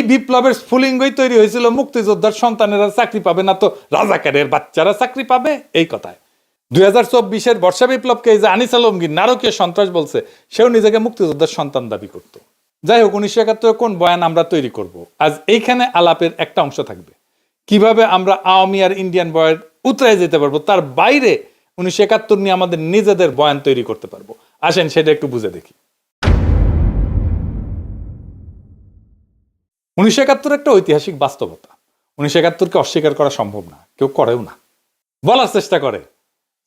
এই বিপ্লবের স্ফুলিঙ্গই তৈরি হয়েছিল মুক্তিযোদ্ধার সন্তানেরা চাকরি পাবে না তো রাজাকারের বাচ্চারা চাকরি পাবে? এই কথায়। দুই হাজার চব্বিশের বর্ষা বিপ্লবকে এই যে আনিস আলমগীর নারকীয় সন্ত্রাস বলছে, সেও নিজেকে মুক্তিযোদ্ধার সন্তান দাবি করত। যাই হোক, উনিশশো একাত্তর কোন বয়ান আমরা তৈরি করব? আজ এইখানে আলাপের একটা অংশ থাকবে। কীভাবে আমরা আওয়ামী আর ইন্ডিয়ান বয়ান উতরায় যেতে পারব, তার বাইরে উনিশশো একাত্তর নিয়ে আমাদের নিজেদের বয়ান তৈরি করতে পারব। আসেন, সেটা একটু বুঝে দেখি। উনিশশো একাত্তর একটা ঐতিহাসিক বাস্তবতা। উনিশশো একাত্তরকে অস্বীকার করা সম্ভব না, কেউ করেও না। বলার চেষ্টা করে,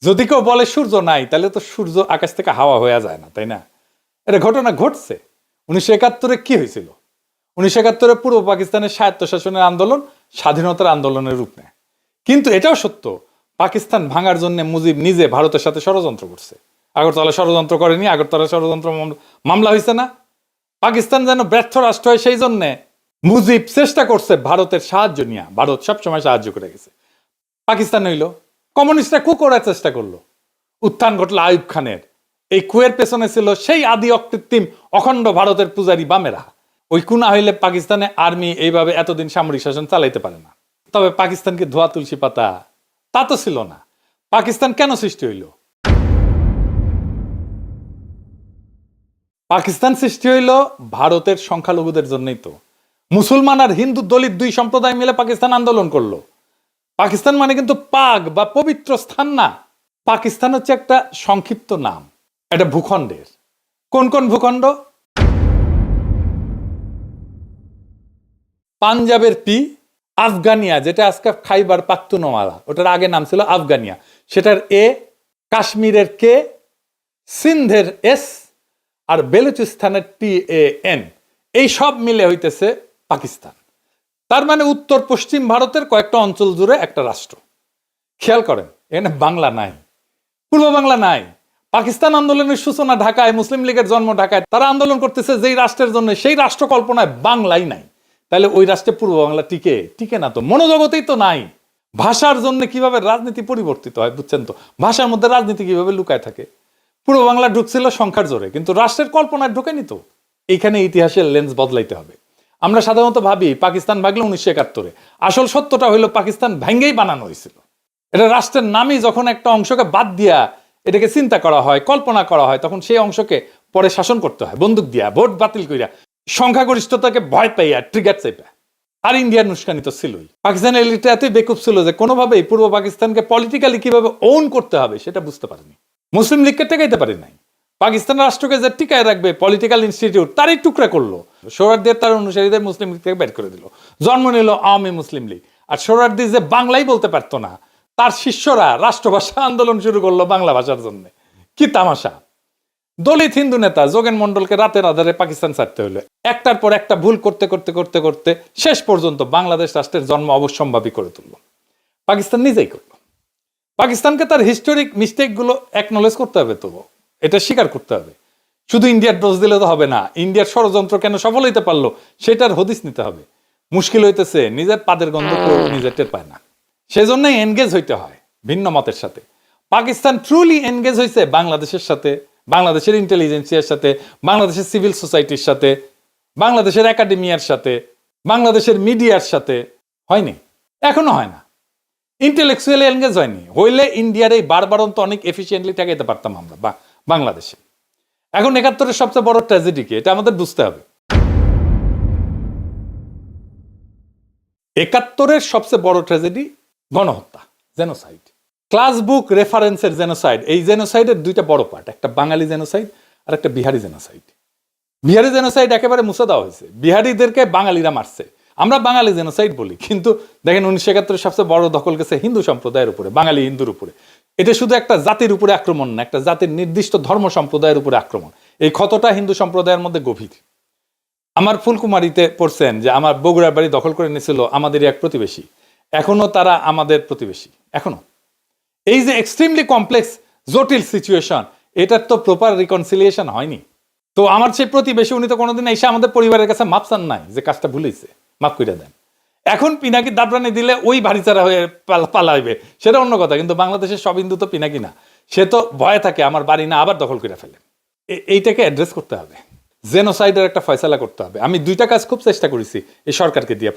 যদি কেউ বলে সূর্য নাই, তাহলে তো সূর্য আকাশ থেকে হাওয়া হয়ে যায় না, তাই না? এটা ঘটনা ঘটছে। উনিশশো একাত্তরে কি হয়েছিল? উনিশশো একাত্তরে পূর্ব পাকিস্তানের স্বায়ত্তশাসনের আন্দোলন স্বাধীনতার আন্দোলনের রূপ নেয়। কিন্তু এটাও সত্য, পাকিস্তান ভাঙার জন্য মুজিব নিজে ভারতের সাথে ষড়যন্ত্র করছে। আগরতলা ষড়যন্ত্র করেনি, আগরতলা ষড়যন্ত্র মামলা- হয়েছে না। পাকিস্তান যেন ব্যর্থ রাষ্ট্র হয় সেই জন্যে মুজিব চেষ্টা করছে ভারতের সাহায্য নিয়ে। ভারত সবসময় সাহায্য করে গেছে। পাকিস্তান হইল কমিউনিস্টরা কু করার চেষ্টা করল। উত্থান ঘটলো আইব খানের। এই কুয়ের পেছনে ছিল সেই আদি অকৃত্রিম অখণ্ড ভারতের পূজারী বামেরা। ওই কুনা হইলে পাকিস্তানে আর্মি এইভাবে এতদিন সামরিক শাসন চালাইতে পারে না। তবে পাকিস্তানকে ধোয়া তুলসী পাতা, তা তো ছিল না। পাকিস্তান কেন সৃষ্টি হইল? পাকিস্তান সৃষ্টি হইল ভারতের সংখ্যালঘুদের জন্যই তো। মুসলমান আর হিন্দু দলিত দুই সম্প্রদায় মিলে পাকিস্তান আন্দোলন করল। পাকিস্তান মানে কিন্তু পাক বা পবিত্র স্থান না। পাকিস্তান হচ্ছে একটা সংক্ষিপ্ত নাম। এটা ভূখণ্ডের। কোন কোন ভূখণ্ড? পাঞ্জাবের পি, আফগানিয়া, যেটা আজকে খাইবার পাখতুনওয়ালা ওটার আগে নাম ছিল আফগানিয়া। সেটার এ, কাশ্মীরের কে, সিন্ধের S, R বেলুচিস্তানের T A N. এই সব মিলে হইতেছে পাকিস্তান। তার মানে উত্তর, পশ্চিম ভারতের কয়েকটা অঞ্চল জুড়ে একটা রাষ্ট্র। খেয়াল করেন, এখানে বাংলা নাই, পূর্ব বাংলা নাই, পাকিস্তান আন্দোলনের সূচনা ঢাকায়, মুসলিম লীগের জন্ম ঢাকায়, তারা আন্দোলন করতেছে যেই রাষ্ট্রের জন্য, সেই রাষ্ট্র কল্পনায় বাংলাই নাই। তাহলে ওই রাষ্ট্রে পূর্ব বাংলা টিকে টিকে না তো, মনোজগতেই তো নাই। ভাষার জন্য কীভাবে রাজনীতি পরিবর্তিত হয়, বুঝছেন তো? ভাষার মধ্যে রাজনীতি কীভাবে লুকায় থাকে? পূর্ব বাংলা ঢুকছিল সংখ্যার জোরে, কিন্তু রাষ্ট্রের কল্পনায় ঢোকেনি তো। এইখানে ইতিহাসের লেন্স বদলাইতে হবে। আমরা সাধারণত ভাবি পাকিস্তান ভাগলে উনিশশো একাত্তরে। আসল সত্যটা হইল পাকিস্তান ভেঙ্গেই বানানো হয়েছিল। এটা রাষ্ট্রের নামই যখন একটা অংশকে বাদ দিয়া এটাকে চিন্তা করা হয়, কল্পনা করা হয়, তখন সেই অংশকে পরে শাসন করতে হয়, বন্দুক দিয়া, ভোট বাতিল কইরা, সংখ্যাগরিষ্ঠতাকে ভয় পাইয়া ট্রিগার চেপা আর ইন্ডিয়ার নুস্কানি তো ছিলই। পাকিস্তানের এলিটা এতই বেকুব ছিল যে কোনোভাবেই পূর্ব পাকিস্তানকে পলিটিক্যালি কীভাবে ওন করতে হবে সেটা বুঝতে পারেনি। মুসলিম লীগকে টেকাইতে পারে নাই। পাকিস্তান রাষ্ট্রকে যে টিকায় রাখবে পলিটিক্যাল ইনস্টিটিউট তারই টুকরা করল। সোহরার্দির তার অনুসারীদের মুসলিম লীগ থেকে বের করে দিল। জন্ম নিল আওয়ামী মুসলিম লীগ। আর সোহরার্দি যে বাংলাই বলতে পারতো না, তার শিষ্যরা রাষ্ট্রভাষা আন্দোলন শুরু করল বাংলা ভাষার জন্য। কি তামাশা। দলিত হিন্দু নেতা যোগেন মন্ডলকে রাতের আধারে পাকিস্তান ছাড়তে হলো। একটার পর একটা ভুল করতে করতে করতে করতে শেষ পর্যন্ত বাংলাদেশ রাষ্ট্রের জন্ম অবশ্যম্ভাবী করে তুললো। পাকিস্তান নিজেই করল। পাকিস্তানকে তার হিস্টোরিক মিস্টেকগুলো অ্যাকনোলেজ করতে হবে তো এটা স্বীকার করতে হবে। শুধু ইন্ডিয়ার দোষ দিলে তো হবে না, ইন্ডিয়ার ষড়যন্ত্র কেন সফল হইতে পারল সেটার হদিস নিতে হবে। মুশকিল হইতেছে, নিজের পাদের গন্ধ কেউ নিজের টের পায় না। সেজন্যই এনগেজ হইতে হয় ভিন্ন মতের সাথে। পাকিস্তান ট্রুলি এনগেজ হয়েছে বাংলাদেশের সাথে, বাংলাদেশের ইন্টেলিজেন্সিয়ার সাথে, বাংলাদেশের সিভিল সোসাইটির সাথে, বাংলাদেশের একাডেমিয়ার সাথে, বাংলাদেশের মিডিয়ার সাথে। হয়নি, এখনও হয় না। ইন্টেলেকচুয়ালি এনগেজ হয়নি। হইলে ইন্ডিয়ার এই বারবারন্ত অনেক এফিসিয়েন্টলি ঠেকাইতে পারতাম আমরা। বা বাংলাদেশে। এখন একাত্তরের সবচেয়ে বড় ট্র্যাজেডি কি? এটা আমাদের বুঝতে হবে। একাত্তরের সবচেয়ে বড় ট্র্যাজেডি গণহত্যা জেনোসাইড ক্লাস বুক রেফারেন্সের জেনোসাইড এই জেনোসাইডের দুইটা বড় পার্ট একটা বাঙালি জেনোসাইড আর একটা বিহারি জেনোসাইড বিহারি জেনোসাইড একেবারে মুছে দেওয়া হয়েছে। বিহারিদেরকে বাঙালিরা মারছে। আমরা বাঙালি জেনোসাইড বলি, কিন্তু দেখেন উনিশশো একাত্তরের সবচেয়ে বড় দখল গেছে হিন্দু সম্প্রদায়ের উপরে, বাঙালি হিন্দুর উপরে। এটা শুধু একটা জাতির উপরে আক্রমণ না, একটা জাতির নির্দিষ্ট ধর্ম সম্প্রদায়ের উপরে আক্রমণ। এই ক্ষতটা হিন্দু সম্প্রদায়ের মধ্যে গভীর। আমার ফুলকুমারিতে পড়ছেন যে আমার বগুড়ার বাড়ি দখল করে নিয়েছিল আমাদেরই এক প্রতিবেশী। এখনও তারা আমাদের প্রতিবেশী, এখনও। এই যে এক্সট্রিমলি কমপ্লেক্স জটিল সিচুয়েশন এটার তো প্রপার রিকনসিলিয়েশন হয়নি। তো আমার সেই প্রতিবেশী, উনি তো কোনোদিন এসে আমাদের পরিবারের কাছে মাপ চান নাই যে কাজটা ভুলেছে মাফ করে দেন। এখন পিনাকি দাবরানি দিলে ওই ভারিচারা হয়ে পালাইবে। সেটা অন্য কথা, কিন্তু বাংলাদেশের সব হিন্দু তো পিনাকি না। সে তো ভয়ে থাকে, আমার বাড়ি না, আবার দখল করে ফেলে। এইটাকে অ্যাড্রেস করতে হবে। জেনোসাইডের একটা ফয়সালা করতে হবে। আমি দুইটা কাজ খুব চেষ্টা করেছি এই সরকারকে দিয়ে।